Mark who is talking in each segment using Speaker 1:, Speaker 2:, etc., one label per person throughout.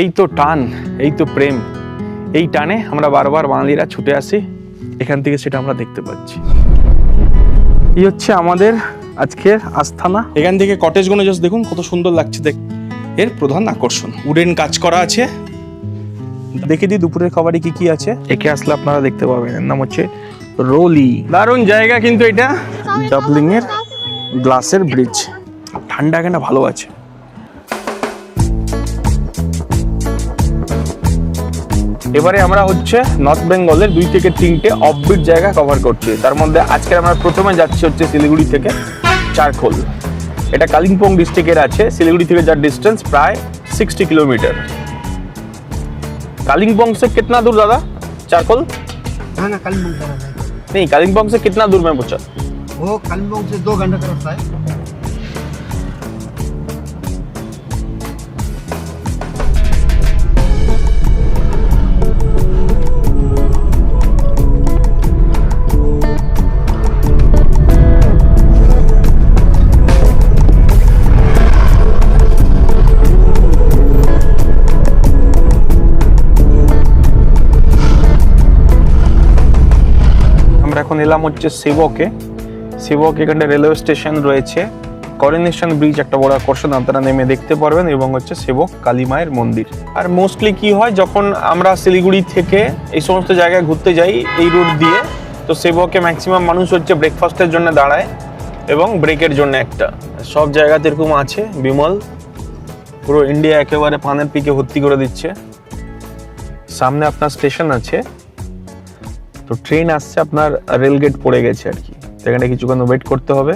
Speaker 1: এই তো টান এই তো প্রেম। এই টানে আমরা বারবার বাঙালিরা ছুটে আসি এখান থেকে সেটা আমরা দেখতে পাচ্ছি। এই হচ্ছে আমাদের আজকের আস্থানা। এখান থেকে কটেজগুলো জাস্ট দেখুন কত সুন্দর লাগছে দেখ এর প্রধান আকর্ষণ। উডেন কাজ করা আছে। দেখে দিই দুপুরের খাবারে কি কি আছে। একে আসলে আপনারা দেখতে পাবেন। এর নাম হচ্ছে রোলি। দারুণ জায়গা কিন্তু এটা। ডাবলিং এর গ্লাসের ব্রিজ ঠান্ডা এখানে ভালো আছে? এবারে আমরা হচ্ছে নর্থ বেঙ্গলের দুই থেকে তিনটে অফবিট জায়গা কভার করছি তার মধ্যে আজকে আমরা প্রথমে যাচ্ছি হচ্ছে শিলিগুড়ি থেকে চারখোল এটা কালিম্পং ডিস্ট্রিক্টের আছে শিলিগুড়ি থেকে যার ডিস্টেন্স প্রায় সিক্সটি কিলোমিটার कालिम्पोंग से कितना दूर दादा चारकोल
Speaker 2: हाँ ना कालिम्पोंग जाना है
Speaker 1: नहीं कालिम्पोंग से कितना दूर मैं पूछा
Speaker 2: वो कालिम्पोंग से दो घंटे का रास्ता है
Speaker 1: এখন এলাম হচ্ছে সেবকে সেবক এখানে রেলওয়ে স্টেশন রয়েছে। করোনেশন ব্রিজ একটা বড় আকর্ষণ, আপনারা নেমে দেখতে পারবেন, এবং হচ্ছে সেবক কালী মায়ের মন্দির। আর মোস্টলি কি হয়, যখন আমরা শিলিগুড়ি থেকে এই সমস্ত জায়গায় ঘুরতে যাই, এই রুট দিয়ে, তো সেবকে ম্যাক্সিমাম মানুষ হচ্ছে ব্রেকফাস্টের জন্য দাঁড়ায়, এবং ব্রেকের জন্য একটা। সব জায়গাতে এরকম আছে, বিমল। পুরো ইন্ডিয়া একেবারে পানের পিকে ভর্তি করে দিচ্ছে। সামনে আপনার স্টেশন আছে। তো ট্রেন আসছে, আপনার রেলগেট পড়ে গেছে আর কি। সেখানে কিছুক্ষণ ওয়েট করতে হবে।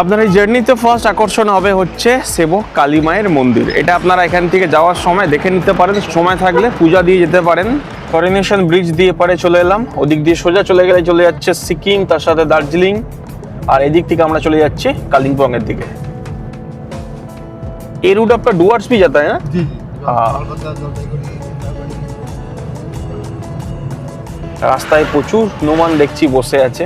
Speaker 1: আপনার এই জার্নিতে ফার্স্ট আকর্ষণ হবে হচ্ছে সেবক কালী মায়ের মন্দির। এটা আপনারা এখান থেকে যাওয়ার সময় দেখে নিতে পারেন, সময় থাকলে পূজা দিয়ে যেতে পারেন। করোনেশন ব্রিজ দিয়ে পরে চলে এলাম। ওদিক দিয়ে সোজা চলে গেলে চলে যাচ্ছে সিকিম, তার সাথে দার্জিলিং। আর এদিক থেকে আমরা চলে যাচ্ছি কালিম্পং এর দিকে এই রুট আপনার ডুয়ার্স भी जाता है ना
Speaker 2: जी
Speaker 1: हाँ।
Speaker 2: कोलकाता जलपाईगुड़ी सिंगापुर
Speaker 1: রাস্তায় প্রচুর নোমান দেখছি বসে আছে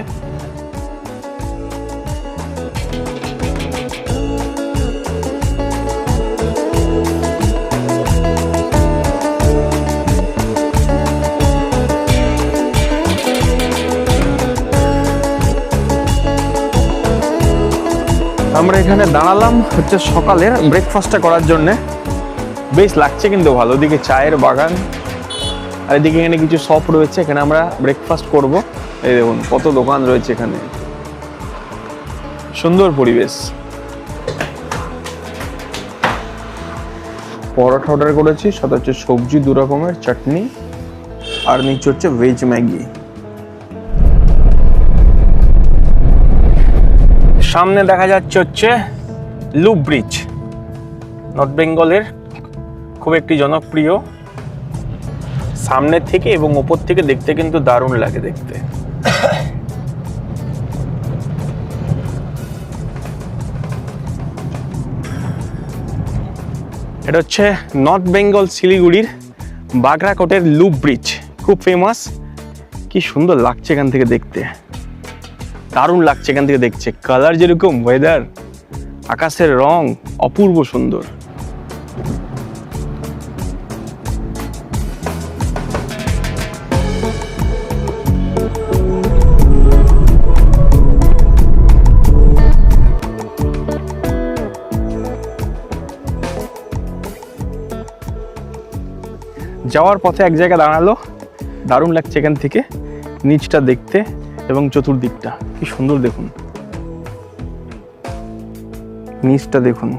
Speaker 1: এখানে দাঁড়ালাম হচ্ছে সকালের ব্রেকফাস্টটা করার জন্যে। বেশ লাগছে কিন্তু ভালো। ওদিকে চায়ের বাগান, আর এদিকে এখানে কিছু শপ রয়েছে। এখানে আমরা ব্রেকফাস্ট করব। এই দেখুন, কত দোকান রয়েছে এখানে। সুন্দর পরিবেশ। পরোটা অর্ডার করেছি, সাথে হচ্ছে সবজি দু রকমের, চাটনি, আর নিচে হচ্ছে ভেজ ম্যাগি। সামনে দেখা যাচ্ছে হচ্ছে লুপ ব্রিজ নর্থ বেঙ্গলের খুব একটি জনপ্রিয়। সামনে থেকে এবং ওপর থেকে দেখতে কিন্তু দারুণ লাগে দেখতে। এটা হচ্ছে নর্থ বেঙ্গল শিলিগুড়ির বাগরাকোটের লুপ ব্রিজ খুব ফেমাস কি সুন্দর লাগছে এখান থেকে দেখতে। দারুণ লাগছে এখান থেকে দেখছে। কালার যেরকম ওয়েদার আকাশের রং অপূর্ব সুন্দর। যাওয়ার পথে এক জায়গায় দাঁড়াল। দারুণ লাগছে এখান থেকে। নিচটা দেখতে এবং চতুর্দিকটা। কি সুন্দর দেখুন। নিচটা দেখুন।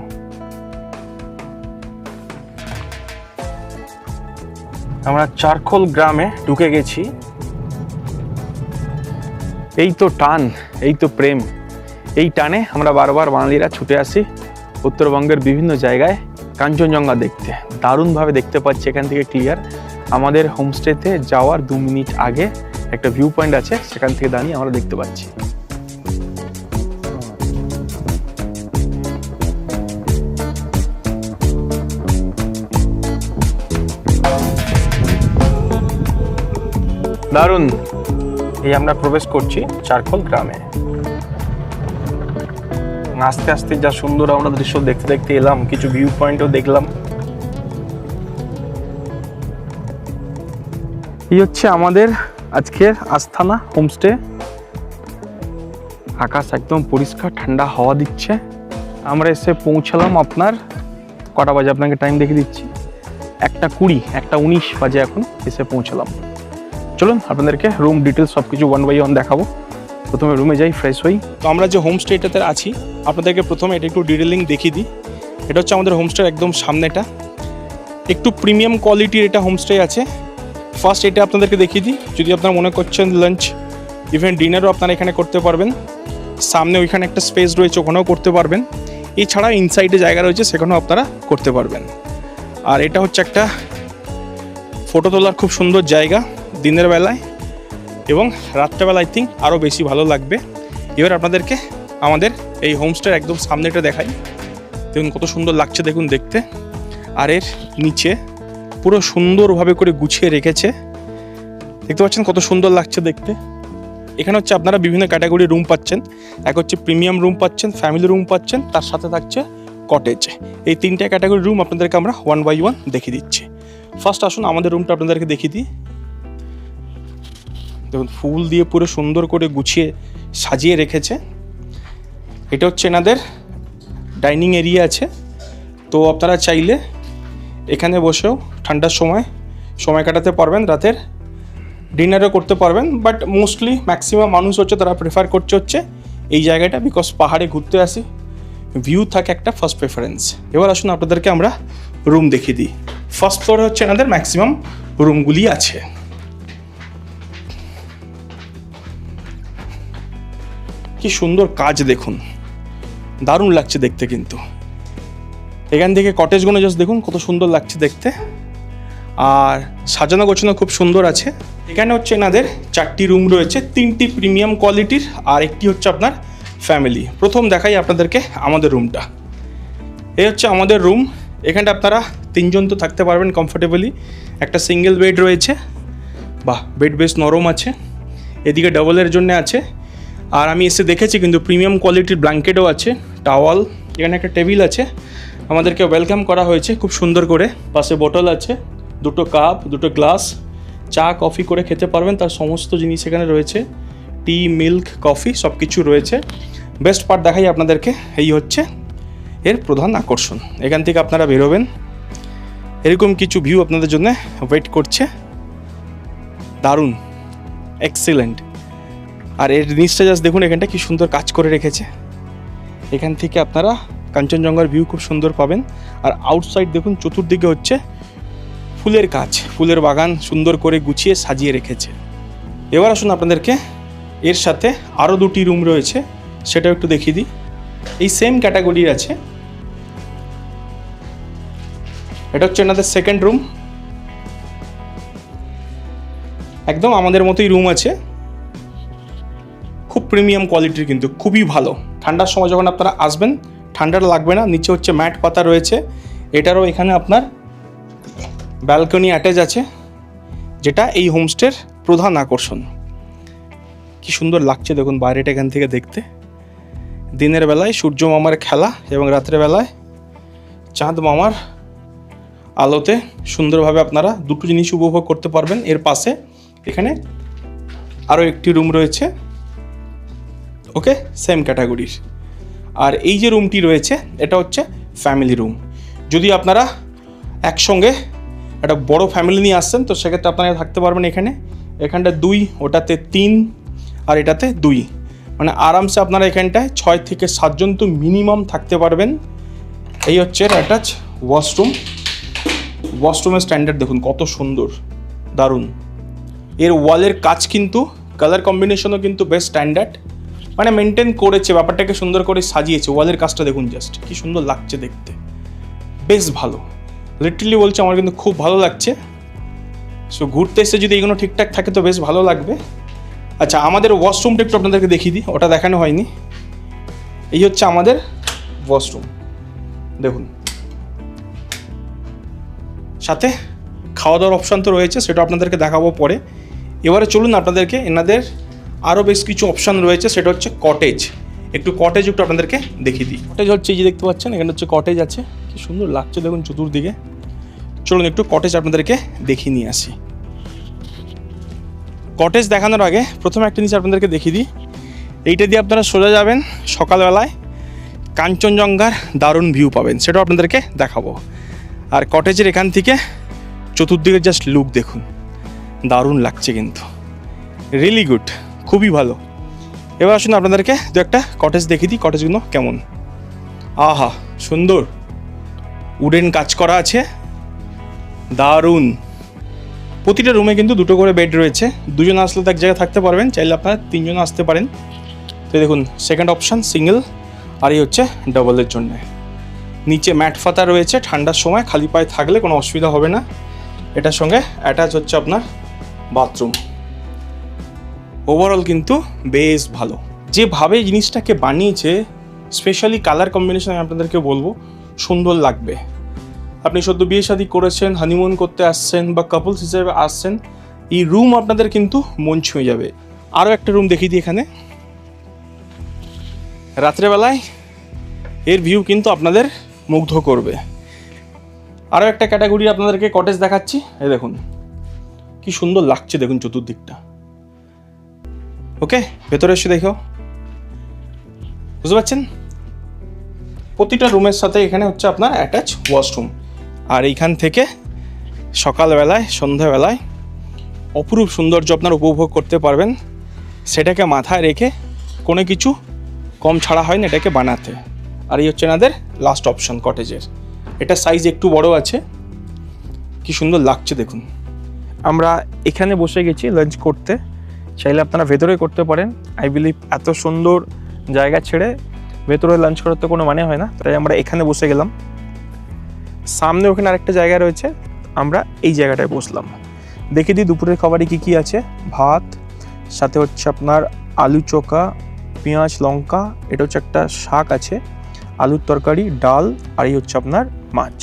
Speaker 1: আমরা চারখোল গ্রামে ঢুকে গেছি। এই তো টান, এই তো প্রেম। এই টানে আমরা বারবার বাঙালিরা ছুটে আসি উত্তরবঙ্গের বিভিন্ন জায়গায় কাঞ্চনজঙ্ঘা দেখতে। দারুণভাবে দেখতে পাচ্ছি এখান থেকে ক্লিয়ার। আমাদের হোমস্টেতে যাওয়ার দু মিনিট আগে একটা ভিউ পয়েন্ট আছে, সেখান থেকে দাঁড়িয়ে আমরা দেখতে পাচ্ছি। দারুণ। এই আমরা প্রবেশ করছি চারকোল গ্রামে। আস্তে আস্তে যা সুন্দর আমরা দৃশ্য দেখতে দেখতে এলাম, কিছু ভিউ পয়েন্টও দেখলাম। এই হচ্ছে আমাদের আজকের আস্থানা হোমস্টে। আকাশ একদম পরিষ্কার, ঠান্ডা হাওয়া দিচ্ছে। আমরা এসে পৌঁছালাম আপনার কটা বাজে? আপনাকে টাইম দেখে দিচ্ছি। একটা কুড়ি, একটা উনিশ বাজে এখন এসে পৌঁছালাম। চলুন আপনাদেরকে রুম ডিটেলস সব কিছু ওয়ান বাই ওয়ান দেখাবো। প্রথমে রুমে যাই ফ্রেশ হই। তো আমরা যে হোমস্টেটাতে আছি, আপনাদেরকে প্রথমে এটা একটু ডিটেলিং দেখিয়ে দিই। এটা হচ্ছে আমাদের হোমস্টের একদম সামনেটা। একটু প্রিমিয়াম কোয়ালিটির এটা হোমস্টে আছে। ফার্স্ট এটা আপনাদেরকে দেখিয়ে দিই। যদি আপনারা মনে করছেন লাঞ্চ ইভেন ডিনারও আপনারা এখানে করতে পারবেন। সামনে ওইখানে একটা স্পেস রয়েছে, ওখানেও করতে পারবেন। এছাড়া ইনসাইডে জায়গা রয়েছে, সেখানেও আপনারা করতে পারবেন। আর এটা হচ্ছে একটা ফটো তোলার খুব সুন্দর জায়গা দিনের বেলায় এবং রাত্রেবেলা আই থিঙ্ক আরও বেশি ভালো লাগবে। এবার আপনাদেরকে আমাদের এই হোমস্টের একদম সামনেটা দেখাই। দেখুন কত সুন্দর লাগছে, দেখুন দেখতে। আর এর নিচে পুরো সুন্দরভাবে করে গুছিয়ে রেখেছে। দেখতে পাচ্ছেন কত সুন্দর লাগছে দেখতে। এখানে হচ্ছে আপনারা বিভিন্ন ক্যাটাগরি রুম পাচ্ছেন। এক হচ্ছে প্রিমিয়াম রুম পাচ্ছেন, ফ্যামিলি রুম পাচ্ছেন, তার সাথে থাকছে কটেজ এই তিনটে ক্যাটাগরি রুম আপনাদেরকে আমরা ওয়ান বাই ওয়ান দেখিয়ে দিচ্ছি। ফার্স্ট আসুন, আমাদের রুমটা আপনাদেরকে দেখিয়ে দিই। দেখুন, ফুল দিয়ে পুরো সুন্দর করে গুছিয়ে সাজিয়ে রেখেছে। এটা হচ্ছে এনাদের ডাইনিং এরিয়া আছে। তো আপনারা চাইলে এখানে বসেও ঠান্ডার সময় সময় কাটাতে পারবেন, রাতের ডিনারও করতে পারবেন বাট মোস্টলি ম্যাক্সিমাম মানুষ হচ্ছে, তারা প্রেফার করছে হচ্ছে এই জায়গাটা বিকজ পাহাড়ে ঘুরতে আসি ভিউ থাকে একটা ফার্স্ট প্রেফারেন্স এবার আসুন আপনাদেরকে আমরা রুম দেখিয়ে দিই। ফার্স্ট ফ্লোরে হচ্ছে এনাদের ম্যাক্সিমাম রুমগুলি আছে। কি সুন্দর কাজ দেখুন। দারুণ লাগছে দেখতে কিন্তু। এখান থেকে কটেজগুলো জাস্ট দেখুন কত সুন্দর লাগছে দেখতে। আর সাজানো গোছানো খুব সুন্দর আছে। এখানে হচ্ছে এনাদের চারটি রুম রয়েছে, তিনটি প্রিমিয়াম কোয়ালিটির আর একটি হচ্ছে আপনার ফ্যামিলি। প্রথম দেখাই আপনাদেরকে আমাদের রুমটা। এই হচ্ছে আমাদের রুম। এখানটা আপনারা তিনজন তো থাকতে পারবেন কমফোর্টেবলি একটা সিঙ্গেল বেড রয়েছে। বাহ বেড বেশ নরম আছে। এদিকে ডবলের জন্য আছে। আর আমি এসে দেখেছি কিন্তু প্রিমিয়াম কোয়ালিটির ব্ল্যাঙ্কেটও আছে টাওয়াল এখানে একটা টেবিল আছে। আমাদেরকে ওয়েলকাম করা হয়েছে খুব সুন্দর করে। পাশে বোতল আছে। দুটো কাপ, দুটো গ্লাস, চা, কফি করে খেতে পারবেন। তার সমস্ত জিনিস এখানে রয়েছে। টি, মিল্ক, কফি সব কিছু রয়েছে। বেস্ট পার্ট দেখাই আপনাদেরকে। এই হচ্ছে এর প্রধান আকর্ষণ। এখান থেকে আপনারা বেরোবেন। এরকম কিছু ভিউ আপনাদের জন্য ওয়েট করছে। দারুণ। এক্সিলেন্ট আর এর নিচটা জাস্ট দেখুন, এখানটা কি সুন্দর কাজ করে রেখেছে। এখান থেকে আপনারা কাঞ্চনজঙ্ঘার ভিউ খুব সুন্দর পাবেন। আর আউটসাইড দেখুন, চতুর্দিকে হচ্ছে ফুলের কাজ ফুলের বাগান সুন্দর করে গুছিয়ে সাজিয়ে রেখেছে। এবার আসুন আপনাদেরকে এর সাথে আরও দুটি রুম রয়েছে, সেটাও একটু দেখিয়ে দিই। এই সেম ক্যাটাগরির আছে। এটা হচ্ছে এনাদের সেকেন্ড রুম একদম আমাদের মতোই রুম আছে। খুব প্রিমিয়াম কোয়ালিটির কিন্তু, খুবই ভালো। ঠান্ডার সময় যখন আপনারা আসবেন ঠান্ডাটা লাগবে না, নিচে হচ্ছে ম্যাট পাতা রয়েছে। এটারও এখানে আপনার ব্যালকনি অ্যাটাচ আছে, যেটা এই হোমস্টের প্রধান আকর্ষণ। কি সুন্দর লাগছে দেখুন বাইরেটা এখান থেকে দেখতে। দিনের বেলায় সূর্য মামার খেলা এবং রাত্রের বেলায় চাঁদ মামার আলোতে সুন্দরভাবে আপনারা দুটো জিনিস উপভোগ করতে পারবেন। এর পাশে এখানে আরও একটি রুম রয়েছে। ওকে সেম ক্যাটাগরির আর এই যে রুমটি রয়েছে, এটা হচ্ছে ফ্যামিলি রুম যদি আপনারা একসঙ্গে একটা বড় ফ্যামিলি নিয়ে আসছেন, তো সেক্ষেত্রে আপনারা থাকতে পারবেন এখানে। এখানটা দুই, ওটাতে তিন, আর এটাতে দুই। মানে আরামসে আপনারা এখানটায় ছয় থেকে সাতজন তো মিনিমাম থাকতে পারবেন। এই হচ্ছে অ্যাটাচ ওয়াশরুম ওয়াশরুমের স্ট্যান্ডার্ড দেখুন, কত সুন্দর, দারুণ। এর ওয়ালের কাজ কিন্তু কালার কম্বিনেশনও কিন্তু বেশ স্ট্যান্ডার্ড মানে মেনটেন করেছে, ব্যাপারটাকে সুন্দর করে সাজিয়েছে, ওয়ালের কাজটা দেখুন জাস্ট কি সুন্দর লাগছে দেখতে। বেশ ভালো। লিটারলি বলছে, আমার কিন্তু খুব ভালো লাগছে। সো ঘুরতে এসে যদি এগুলো ঠিকঠাক থাকে তো বেশ ভালো লাগবে। আচ্ছা আমাদের ওয়াশরুমটা একটু আপনাদেরকে দেখিয়ে দিই। ওটা দেখানো হয়নি। এই হচ্ছে আমাদের ওয়াশরুম দেখুন। সাথে খাওয়া দাওয়ার অপশান তো রয়েছে, সেটা আপনাদেরকে দেখাবো পরে।
Speaker 3: এবারে চলুন আপনাদেরকে এনাদের আরও বেশ কিছু অপশান রয়েছে, সেটা হচ্ছে কটেজ একটু কটেজ একটু আপনাদেরকে দেখিয়ে দিই। কটেজ হচ্ছে এই যে দেখতে পাচ্ছেন, এখানে হচ্ছে কটেজ আছে। কি সুন্দর লাগছে দেখুন চতুর্দিকে। চলুন একটু কটেজ আপনাদেরকে দেখিয়ে নিয়ে আসি। কটেজ দেখানোর আগে প্রথমে একটা জিনিস আপনাদেরকে দেখিয়ে দিই। এইটা দিয়ে আপনারা সোজা যাবেন সকালবেলায়। কাঞ্চনজঙ্ঘার দারুণ ভিউ পাবেন, সেটাও আপনাদেরকে দেখাবো। আর কটেজের এখান থেকে চতুর্দিকের জাস্ট লুক দেখুন। দারুণ লাগছে কিন্তু। রিয়েলি গুড খুবই ভালো। এবার আসুন আপনাদেরকে দু একটা কটেজ দেখিয়ে দিই কটেজগুলো কেমন। আহা, সুন্দর। উডেন কাজ করা আছে। দারুণ। প্রতিটা রুমে কিন্তু দুটো করে বেড রয়েছে। দুজন আসলে তো এক জায়গায় থাকতে পারবেন, চাইলে আপনারা তিনজন আসতে পারেন। তো দেখুন সেকেন্ড অপশান সিঙ্গেল আর এই হচ্ছে ডবলের জন্য। নিচে ম্যাট ফাতা রয়েছে, ঠান্ডার সময়, খালি পায়ে থাকলে কোনো অসুবিধা হবে না। এটার সঙ্গে অ্যাটাচ হচ্ছে আপনার বাথরুম ওভারঅল কিন্তু বেশ ভালো। যেভাবে জিনিসটাকে বানিয়েছে স্পেশালি কালার কম্বিনেশন আমি আপনাদেরকে বলব, সুন্দর লাগবে। আপনি সদ্য বিয়ে শাদী করেছেন হানিমুন করতে আসছেন বা কাপলস হিসেবে আসছেন, এই রুম আপনাদের কিন্তু মন ছুঁয়ে যাবে। আরও একটা রুম দেখিয়ে দিই এখানে। রাত্রেবেলায় এর ভিউ কিন্তু আপনাদের মুগ্ধ করবে। আরও একটা ক্যাটাগরি আপনাদেরকে কটেজ দেখাচ্ছি এ দেখুন। কি সুন্দর লাগছে দেখুন চতুর্দিকটা। ওকে, ভেতরে এসে দেখো। বুঝতে পারছেন? প্রতিটা রুমের সাথে এখানে হচ্ছে আপনার অ্যাটাচ ওয়াশরুম আর এইখান থেকে সকালবেলায়, সন্ধ্যাবেলায় অপরূপ সৌন্দর্য আপনার উপভোগ করতে পারবেন। সেটাকে মাথায় রেখে কোনো কিছু কম ছাড়া হয় না এটাকে বানাতে। আর এই হচ্ছে এনাদের লাস্ট অপশন কটেজের এটা সাইজ একটু বড় আছে। কি সুন্দর লাগছে দেখুন।
Speaker 1: আমরা এখানে বসে গেছি লাঞ্চ করতে। চাইলে আপনারা ভেতরে করতে পারেন। আই বিলিভ এত সুন্দর জায়গা ছেড়ে ভেতরে লাঞ্চ করার তো কোনো মানে হয় না। তাই আমরা এখানে বসে গেলাম। সামনে ওখানে আরেকটা জায়গা রয়েছে। আমরা এই জায়গাটায় বসলাম। দেখে দিই দুপুরের খাবারে কি কি আছে। ভাত, সাথে হচ্ছে আপনার আলু চোখা, পেঁয়াজ, লঙ্কা, এটা হচ্ছে একটা শাক আছে, আলুর তরকারি, ডাল, আর এই হচ্ছে আপনার মাছ।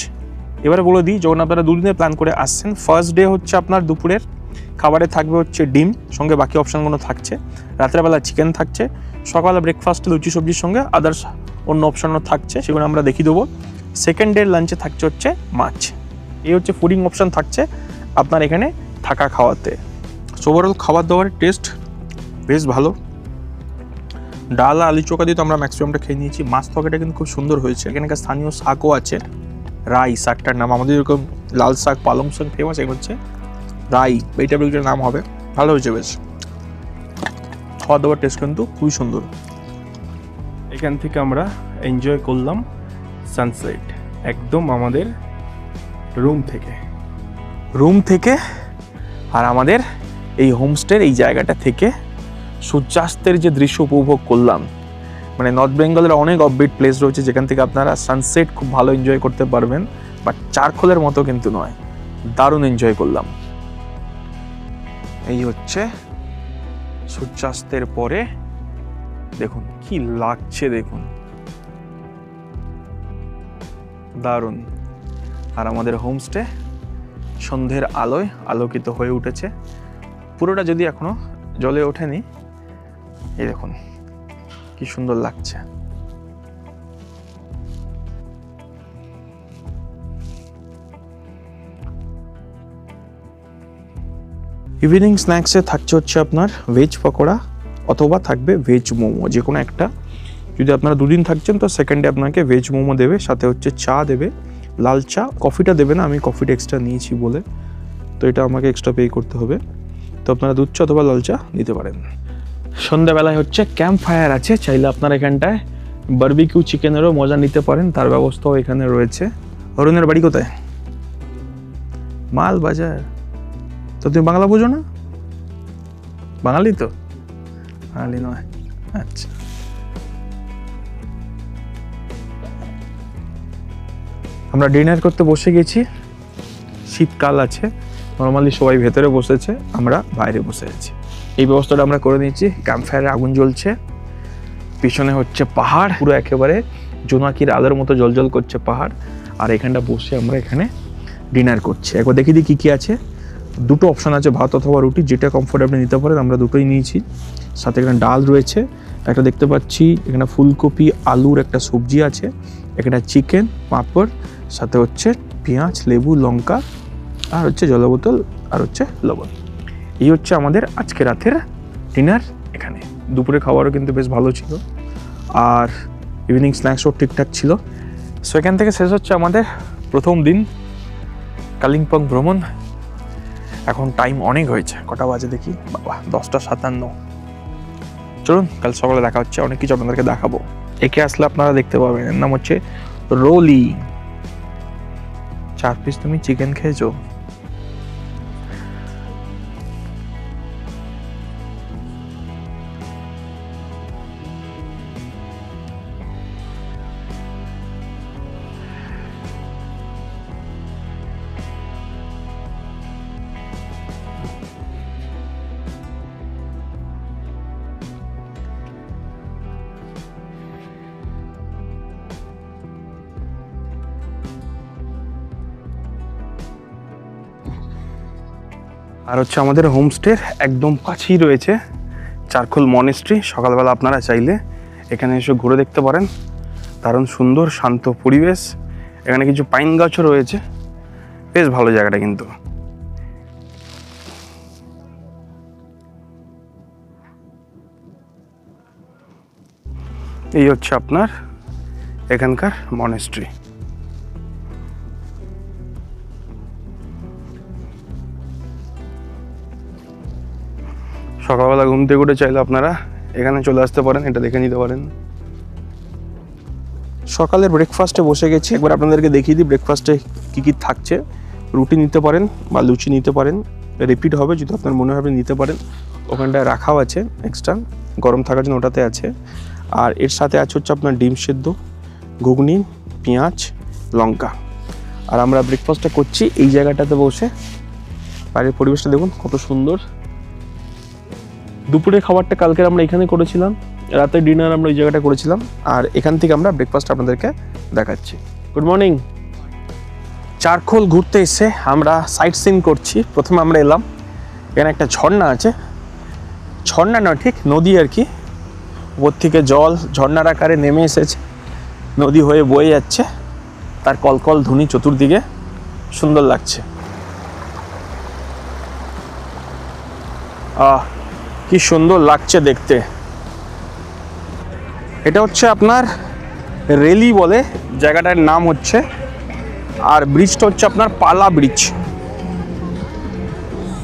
Speaker 1: এবারে বলে দিই, যখন আপনারা দুদিনের প্ল্যান করে আসছেন ফার্স্ট ডে হচ্ছে আপনার দুপুরের খাবারে থাকবে হচ্ছে ডিম, সঙ্গে বাকি অপশানগুলো থাকছে। রাত্রেবেলা চিকেন থাকছে, সকালে ব্রেকফাস্টে লুচি, সবজির সঙ্গে আদার্স অন্য অপশানও থাকছে, সেগুলো আমরা দেখিয়ে দেবো। সেকেন্ড ডে লাঞ্চে থাকছে হচ্ছে মাছ। এই হচ্ছে ফুডিং অপশান থাকছে আপনার এখানে থাকা খাওয়াতে। ওভারঅল খাবার দাবারের টেস্ট বেশ ভালো। ডাল, আলু চোখা দিয়ে তো আমরা ম্যাক্সিমামটা খেয়ে নিয়েছি। মাছ তরকারিটা কিন্তু খুব সুন্দর হয়েছে। এখানকার স্থানীয় শাকও আছে। রাই, শাকটার নাম। আমাদের যেরকম লাল শাক, পালং শাক ফেমাস এগুলো হচ্ছে রাই এই টাইপের নাম হবে। ভালো হয়েছে বেশ। খাওয়া দাওয়ার টেস্ট কিন্তু খুবই সুন্দর। এখান থেকে আমরা এনজয় করলাম সানসেট একদম আমাদের রুম থেকে। রুম থেকে আর আমাদের এই হোমস্টের এই জায়গাটা থেকে সূর্যাস্তের যে দৃশ্য উপভোগ করলাম। মানে নর্থ বেঙ্গলের অনেক অফবিট প্লেস রয়েছে যেখান থেকে আপনারা সানসেট খুব ভালো এনজয় করতে পারবেন বাট চারখোলের মতো কিন্তু নয়। দারুণ এনজয় করলাম। এই হচ্ছে সূর্যাস্তের পরে। দেখুন, কি লাগছে দেখুন। দারুণ। আর আমাদের হোমস্টে সন্ধ্যের আলোয় আলোকিত হয়ে উঠেছে। পুরোটা যদি এখনও জলে ওঠেনি, এই দেখুন, কি সুন্দর লাগছে। ইভিনিং স্ন্যাক্সে থাকছে হচ্ছে আপনার ভেজ পকোড়া অথবা থাকবে ভেজ মোমো যে কোনো একটা। যদি আপনারা দুদিন থাকছেন, তো সেকেন্ডে আপনাকে ভেজ মোমো দেবে, সাথে হচ্ছে চা দেবে। লাল চা কফিটা দেবে না, আমি কফিটা এক্সট্রা নিয়েছি বলে। তো এটা আমাকে এক্সট্রা পে করতে হবে। তো আপনারা দুধ চা অথবা লাল চা নিতে পারেন। সন্ধ্যাবেলায় হচ্ছে ক্যাম্প ফায়ার আছে, চাইলে আপনারা এখানটায় বার্বিকিউ চিকেনেরও মজা নিতে পারেন, তার ব্যবস্থাও এখানে রয়েছে। অরুণের বাড়ি কোথায়? মাল বাজার তো তুমি বাংলা বোঝো না? বাঙালি তো? বাঙালি নয়। আচ্ছা। আমরা ডিনার করতে বসে গেছি। শীতকাল আছে। নর্মালি সবাই ভেতরে বসেছে, আমরা বাইরে বসে আছি। এই ব্যবস্থাটা আমরা করে নিয়েছি। ক্যাম্প ফায়ারে আগুন জ্বলছে। পিছনে হচ্ছে পাহাড়। পুরো একেবারে জোনাকির আলোর মতো জলজল করছে পাহাড়। আর এখানটা বসে আমরা এখানে ডিনার করছি। একবার দেখি দিই কী কী আছে। দুটো অপশন আছে, ভাত অথবা রুটি, যেটা কমফোর্টেবল নিতে পারেন, আমরা দুটোই নিয়েছি। সাথে এখানে ডাল রয়েছে, একটা দেখতে পাচ্ছি, এখানে ফুলকপি, আলুর একটা সবজি আছে, এখানে চিকেন পাঁপড়, সাথে হচ্ছে পেঁয়াজ, লেবু, লঙ্কা, আর হচ্ছে জল বোতল, আর হচ্ছে লবণ। এই হচ্ছে আমাদের আজকে রাতের ডিনার এখানে। দুপুরে খাবারও কিন্তু বেশ ভালো ছিল, আর ইভিনিং স্ন্যাক্সও ঠিকঠাক ছিল। সো এখান থেকে শেষ হচ্ছে আমাদের প্রথম দিন, কালিম্পং ভ্রমণ। এখন টাইম অনেক হয়েছে। কটা বাজে দেখি? বাবা, দশটা সাতান্ন। চলুন, কাল সকালে দেখা হচ্ছে, অনেক কিছু আপনাদেরকে দেখাবো। একে আসলে আপনারা দেখতে পাবেন। এর নাম হচ্ছে রোলি। চার পিস তুমি চিকেন খেয়েছো? আর হচ্ছে আমাদের হোমস্টের একদম কাছেই রয়েছে চারখোল মনেস্ট্রি। সকালবেলা আপনারা চাইলে এখানে এসে ঘুরে দেখতে পারেন। দারুণ সুন্দর, শান্ত পরিবেশ। এখানে কিছু পাইন গাছও রয়েছে। বেশ ভালো জায়গাটা কিন্তু। এই হচ্ছে আপনার এখানকার মনেস্ট্রি। সকালবেলা ঘুম থেকে উঠে চাইলে আপনারা এখানে চলে আসতে পারেন, এটা দেখে নিতে পারেন। সকালের ব্রেকফাস্টে বসে গেছি। একবার আপনাদেরকে দেখিয়ে দিই ব্রেকফাস্টে কী কী থাকছে। রুটি নিতে পারেন বা লুচি নিতে পারেন। রিপিট হবে, যদি আপনার মনে হবে নিতে পারেন। ওখানটায় রাখাও আছে এক্সট্রা গরম থাকার জন্য ওটাতে আছে। আর এর সাথে আছে হচ্ছে আপনার ডিম সেদ্ধ, ঘুগনি, পেঁয়াজ, লঙ্কা। আর আমরা ব্রেকফাস্টটা করছি এই জায়গাটাতে বসে। বাইরের পরিবেশটা দেখুন কত সুন্দর। দুপুরের খাবারটা কালকে আমরা এখানে করেছিলাম রাতের ডিনার আমরা ওই জায়গাটা করেছিলাম, আর এখান থেকে আমরা ব্রেকফাস্ট আপনাদেরকে দেখাচ্ছি। গুড মর্নিং চারখোল ঘুরতে এসে আমরা সাইট সিন করছি। প্রথমে আমরা এলাম, এখানে একটা ঝর্ণা আছে। ঝর্ণা নয় ঠিক নদী আর কি। উপর থেকে জল ঝর্ণার আকারে নেমে এসেছে। নদী হয়ে বয়ে যাচ্ছে। তার কলকল ধ্বনি চতুর্দিকে সুন্দর লাগছে। আহ কি সুন্দর লাগছে দেখতে। এটা হচ্ছে আপনার রেলি বলে, জায়গাটার নাম হচ্ছে, আর ব্রিজটা হচ্ছে আপনার পালা ব্রিজ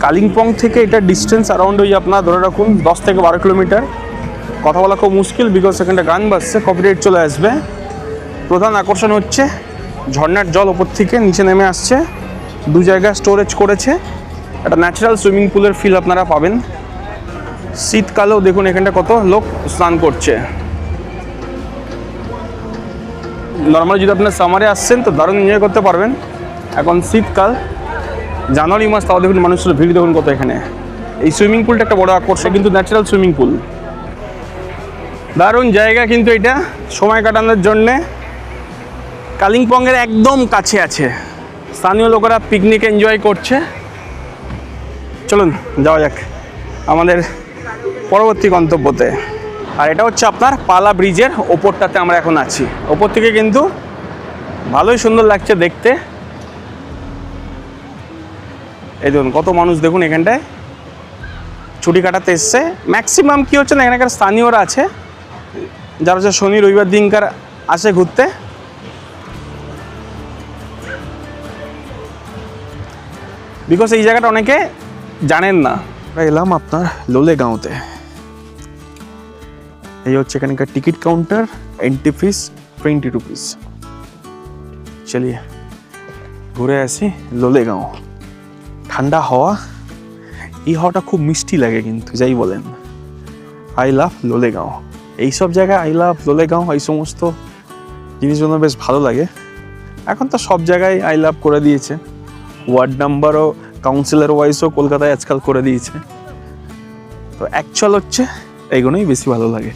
Speaker 1: কালিম্পং থেকে এটা ডিস্টেন্স অ্যারাউন্ড ওই আপনার ধরে রাখুন দশ থেকে বারো কিলোমিটার কথা বলা খুব মুশকিল বিকজ সেখানটা গান বাজছে কপিরাইট চলে আসবে। প্রধান আকর্ষণ হচ্ছে, ঝর্ণার জল ওপর থেকে নিচে নেমে আসছে। দু জায়গায় স্টোরেজ করেছে। একটা ন্যাচারাল সুইমিং পুলের ফিল আপনারা পাবেন। শীতকালেও দেখুন এখানটা কত লোক স্নান করছে। নর্মালি যদি আপনার সামারে আসছেন, তো দারুণ এনজয় করতে পারবেন। এখন শীতকাল, জানুয়ারি মাস, তাও দেখুন মানুষের ভিড় দেখুন কত এখানে। এই সুইমিং পুলটা একটা বড় আকর্ষণ কিন্তু ন্যাচারাল সুইমিং পুল দারুণ জায়গা কিন্তু এটা, সময় কাটানোর জন্যে। কালিম্পংয়ের একদম কাছে আছে। স্থানীয় লোকেরা পিকনিক এনজয় করছে। চলুন, যাওয়া যাক। আমাদের পরবর্তী গন্তব্যতে। আর এটা হচ্ছে আপনার পালা ব্রিজের ওপরটাতে আমরা এখন আছি। ওপর থেকে কিন্তু ভালোই সুন্দর লাগছে দেখতে। এই দেখুন, কত মানুষ দেখুন এখানটায়। ছুটি কাটাতে এসছে। ম্যাক্সিমাম কি হচ্ছে না, এখানকার স্থানীয়রা আছে। যারা হচ্ছে শনি, রবিবার দিনকার আসে ঘুরতে। বিকজ এই জায়গাটা অনেকে জানেন না। এলাম আপনার লোলে গাঁওতে। এই হচ্ছে এখানকার ticket counter entry fees twenty rupees চলিয়ে, ঘুরে আসি লোলে গাঁও ঠান্ডা হাওয়া, এই হাওয়াটা খুব মিষ্টি লাগে কিন্তু, যাই বলেন। I love Lolegaon. এইসব জায়গায় আই লাভ লোলেগাঁও, এই সমস্ত জিনিসগুলো বেশ ভালো লাগে। এখন তো সব জায়গায় আই লাভ করে দিয়েছে। ওয়ার্ড নাম্বারও কাউন্সিলর ওয়াইজও কলকাতায় আজকাল করে দিয়েছে। তো অ্যাকচুয়াল হচ্ছে, এইগুলোই বেশি ভালো লাগে।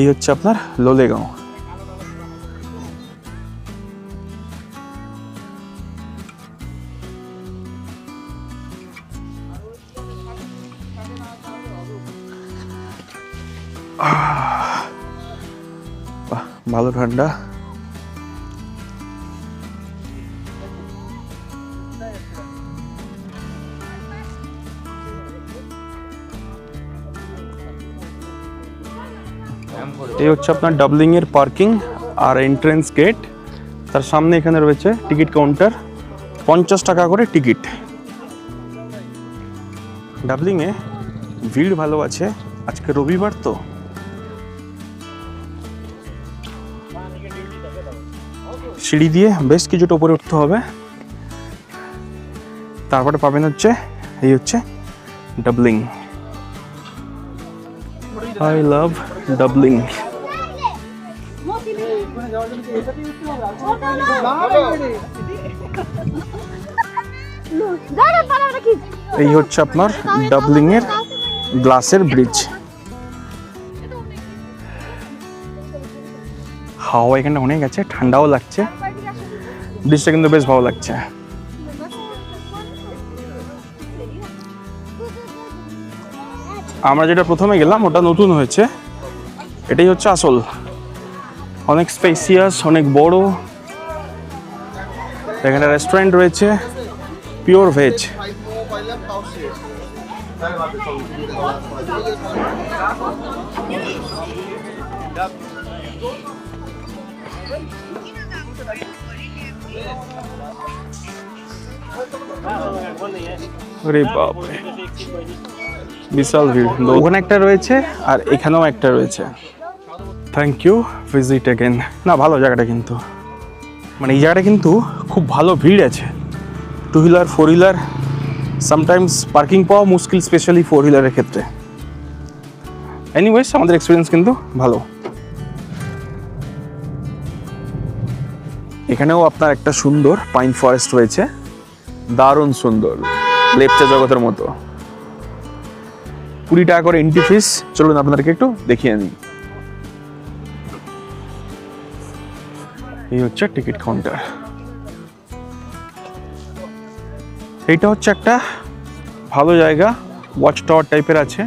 Speaker 1: এই হচ্ছে আপনার লোলেগাঁও। ভালো ঠান্ডা। এই হচ্ছে আপনার ডাবলিং এর পার্কিং আর এন্ট্রেন্স গেট তার সামনে এখানে রয়েছে টিকিট কাউন্টার পঞ্চাশ টাকা করে টিকিট ডাবলিংয়ে ভিড় ভালো আছে। আজকে রবিবার তো। সিঁড়ি দিয়ে বেশ কিছুটা উপরে উঠতে হবে। তারপরে পাবেন হচ্ছে, এই হচ্ছে ডাবলিং। আই লাভ ডাবলিং এই হচ্ছে আপনার ডাবলিং এর গ্লাসের ব্রিজ হাওয়া এখানে অনেক আছে, ঠান্ডাও লাগছে। ব্রিজটা কিন্তু বেশ ভালো লাগছে। আমরা যেটা প্রথমে গেলাম, ওটা নতুন হয়েছে। এটাই হচ্ছে আসল। অনেক স্পেসিয়াস অনেক বড়। এখানে রেস্টুরেন্ট রয়েছে পিওর ভেজ বিশাল ভিড়। ওখানে একটা রয়েছে আর এখানেও একটা রয়েছে। থ্যাংক ইউ ভিজিট অ্যাগেন না, ভালো জায়গাটা কিন্তু। মানে এই জায়গাটা কিন্তু খুব ভালো ভিড় আছে। Two wheeler four wheeler sometimes parking পাওয়া মুশকিল স্পেশালি ফোর হুইলারের ক্ষেত্রে। এনিওয়েজ আমাদের এক্সপিরিয়েন্স কিন্তু ভালো। এখানেও আপনার একটা সুন্দর পাইন ফরেস্ট রয়েছে। দারুণ সুন্দর। লেপচা জগতের মতো। কুড়ি টাকা করে এন্ট্রি ফিস চলুন আপনাদেরকে একটু দেখিয়ে নিই। এই হচ্ছে টিকিট কাউন্টার। এইটা হচ্ছে একটা ভালো জায়গা ওয়াচ টাওয়ার টাইপের আছে।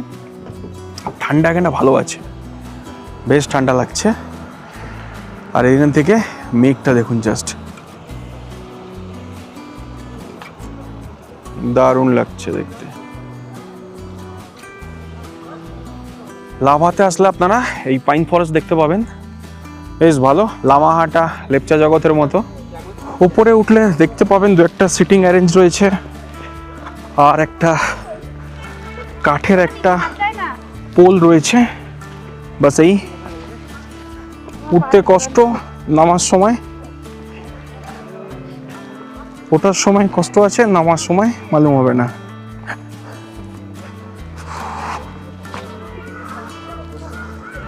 Speaker 1: ঠান্ডা এখানে ভালো আছে? বেশ ঠান্ডা লাগছে। আর এখান থেকে মেঘটা দেখুন জাস্ট দারুণ লাগছে দেখতে। লাভাতে আসলে আপনারা এই পাইন ফরেস্ট দেখতে পাবেন। বেশ ভালো, লামাহাটা লেপচা জগতের মতো। উপরে উঠলে দেখতে পাবেন দু একটা সিটিং অ্যারেঞ্জ রয়েছে, আর একটা কাঠের একটা পোল রয়েছে। বাস এই উঠতে কষ্ট, নামার সময়। ওঠার সময় কষ্ট আছে, নামার সময় মালুম হবে না।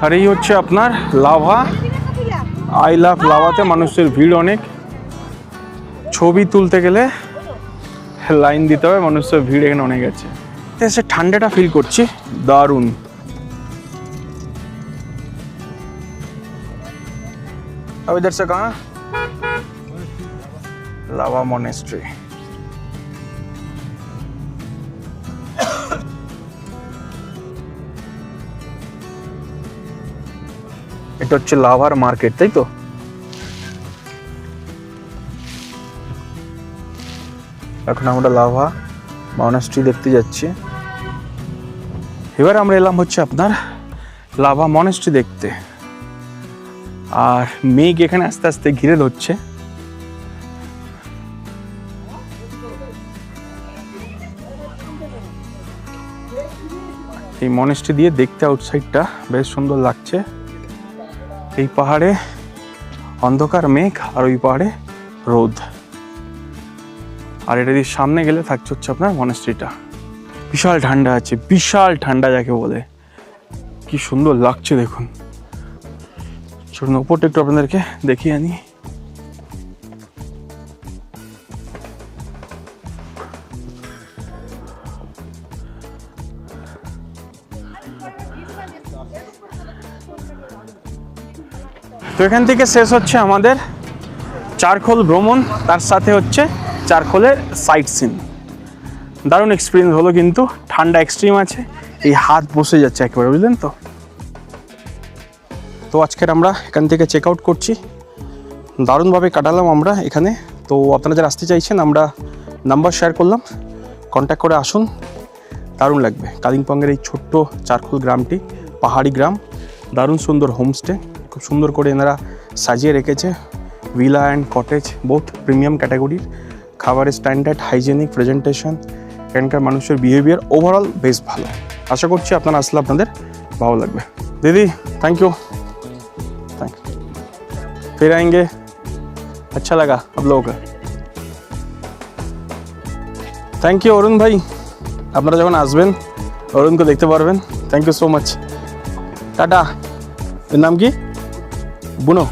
Speaker 1: আর এই হচ্ছে আপনার লাভা। আই লাভ লাভাতে মানুষের ভিড় অনেক ছবি তুলতে গেলে লাইন দিতে হবে মানুষের ভিড় এখানে অনেক আছে এসে ঠান্ডাটা ফিল করছি দারুণ अब इधर से कहाँ लावा मोनेस्ट्री এটা হচ্ছে লাভার মার্কেট, তাই তো? এখন আমরা লাভা মনাস্ট্রি দেখতে যাচ্ছি। এবার আমরা এলাম হচ্ছে আপনার লাভা মনেস্ট্রি দেখতে। আর মেঘ এখানে আস্তে আস্তে ঘিরে ধরছে। এই মনেস্ট্রি দিয়ে দেখতে আউটসাইডটা বেশ সুন্দর লাগছে। এই পাহাড়ে অন্ধকার, মেঘ আর ওই পাহাড়ে রোদ। আর এটা দিয়ে সামনে গেলে থাকছে হচ্ছে আপনার মনেস্ট্রিটা বিশাল ঠান্ডা আছে, বিশাল ঠান্ডা যাকে বলে। কি সুন্দর লাগছে দেখুন। উপরটা একটু আপনাদেরকে দেখিয়ে আনি। তো এখান থেকে শেষ হচ্ছে আমাদের চারখোল ভ্রমণ, তার সাথে হচ্ছে চারখোলের সাইট সিন দারুণ এক্সপিরিয়েন্স হলো কিন্তু, ঠান্ডা এক্সট্রিম আছে, এই হাত বসে যাচ্ছে একেবারে, বুঝলেন তো? তো আজকের আমরা এখান থেকে চেক আউট করছি। দারুণভাবে কাটালাম আমরা এখানে। তো আপনারা যারা আসতে চাইছেন, আমরা নাম্বার শেয়ার করলাম। কন্ট্যাক্ট করে আসুন। দারুণ লাগবে। কালিম্পংয়ের এই ছোট্ট চারখোল গ্রামটি, পাহাড়ি গ্রাম। দারুণ সুন্দর হোমস্টে খুব সুন্দর করে এনারা সাজিয়ে রেখেছে villa and cottage both premium ক্যাটাগরির খাবারের স্ট্যান্ডার্ড হাইজেনিক প্রেজেন্টেশন এখানকার মানুষের বিহেভিয়ার ওভারঅল বেশ ভালো আশা করছি আপনারা আসলে আপনাদের ভালো লাগবে দিদি থ্যাংক ইউ থ্যাংক ইউ फिर आएंगे अच्छा लगा आप लोगों का থ্যাংক ইউ অরুণ ভাই আপনারা যখন আসবেন অরুণকে দেখতে পারবেন thank you so much Tata এর নাম কি Bueno,